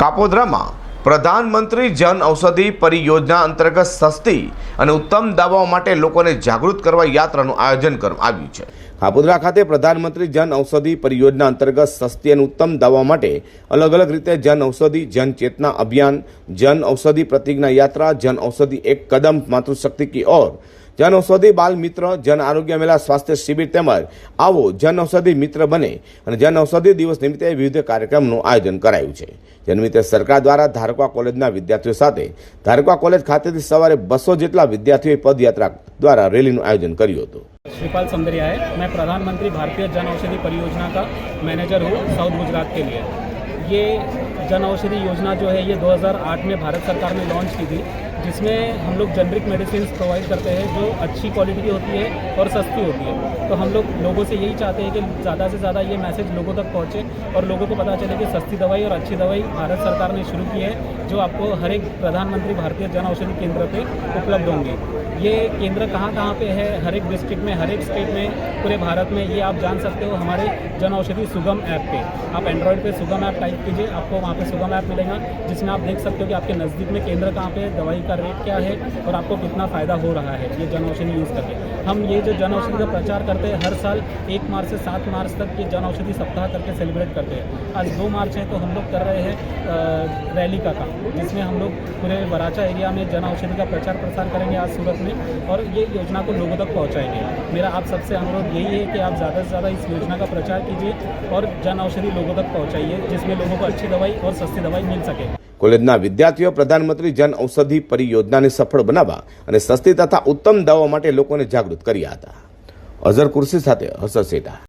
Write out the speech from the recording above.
કાપોદ્રામાં પ્રધાનમંત્રી જન ઔષધિ પરિયોજના અંતર્ગત સસ્તી અને ઉત્તમ દવાઓ માટે લોકોને જાગૃત કરવા યાત્રાનું આયોજન કરવામાં આવ્યું છે. કાપોદ્રા ખાતે પ્રધાનમંત્રી જન ઔષધિ પરિયોજના અંતર્ગત સસ્તી અને ઉત્તમ દવાઓ માટે અલગ અલગ રીતે જન ઔષધિ, જન ચેતના અભિયાન, જન ઔષધિ પ્રતિજ્ઞા યાત્રા, જન ઔષધિ એક કદમ, માતૃશક્તિ કી ઓર જન ઔષધિ બાલ મિત્ર જન આરોગ્ય મેળા સ્વાસ્થ્ય શિબિર તેમજ આવો જન ઔષધિ મિત્ર બને અને જન ઔષધિ દિવસ નિમિત્તે વિવિધ કાર્યક્રમનું આયોજન કરાયું છે જે નિમિત્તે સરકાર દ્વારા ધારકા કોલેજના વિદ્યાર્થીઓ સાથે ધારકા કોલેજ ખાતેથી સવારે બસો જેટલા વિદ્યાર્થીઓએ પદયાત્રા દ્વારા રેલીનું આયોજન કર્યું હતું श्रीपाल संदरिया है मैं प्रधानमंत्री भारतीय जन औषधि परियोजना का मैनेजर हूँ साउथ गुजरात के लिए ये जन औषधि योजना जो है ये 2008 में भारत सरकार ने लॉन्च की थी जिसमें हम लोग जेनरिक मेडिसिन प्रोवाइड करते हैं, जो अच्छी क्वालिटी की होती है और सस्ती होती है। तो हम लोग लोगों से यही चाहते हैं कि ज़्यादा से ज़्यादा ये मैसेज लोगों तक पहुँचे और लोगों को पता चले कि सस्ती दवाई और अच्छी दवाई भारत सरकार ने शुरू की है, जो आपको हर एक प्रधानमंत्री भारतीय जन औषधि केंद्र पे उपलब्ध होंगे। ये केंद्र कहाँ कहाँ पे है? हर एक डिस्ट्रिक्ट में, हर एक स्टेट में, पूरे भारत में, ये आप जान सकते हो हमारे जन औषधि सुगम ऐप पे। आप एंड्रॉयड पे सुगम ऐप टाइप कीजिए, आपको वहाँ पे सुगम ऐप मिलेगा, जिसमें आप देख सकते हो कि आपके नज़दीक में केंद्र कहाँ पे है, दवाई का रेट क्या है और आपको कितना फ़ायदा हो रहा है, ये जन औषधि यूज़ करके। हम ये जो जन औषधि का प्रचार करते हैं, हर साल एक मार्च से सात मार्च तक ये जन औषधि सप्ताह करके सेलिब्रेट करते हैं। आज दो मार्च है तो हम लोग कर रहे हैं रैली का काम, जिसमें हम लोग पूरे वराचा एरिया में जन औषधि का प्रचार प्रसार करेंगे आज सूरत में और ये योजना को लोगों तक पहुँचाएँगे। मेरा आप सबसे अनुरोध यही है कि आप ज़्यादा से ज़्यादा इस योजना का प्रचार कीजिए और जन औषधि लोगों तक पहुँचाइए, जिसमें लोगों को अच्छी दवाई और सस्ती दवाई मिल सके। કોલેજના વિદ્યાર્થીઓ પ્રધાનમંત્રી જન ઔષધિ પરિયોજનાને સફળ બનાવવા અને સસ્તી તથા ઉત્તમ દવાઓ માટે લોકોને જાગૃત કર્યા હતા. અઝર કુર્સી સાથે હસર સેટા.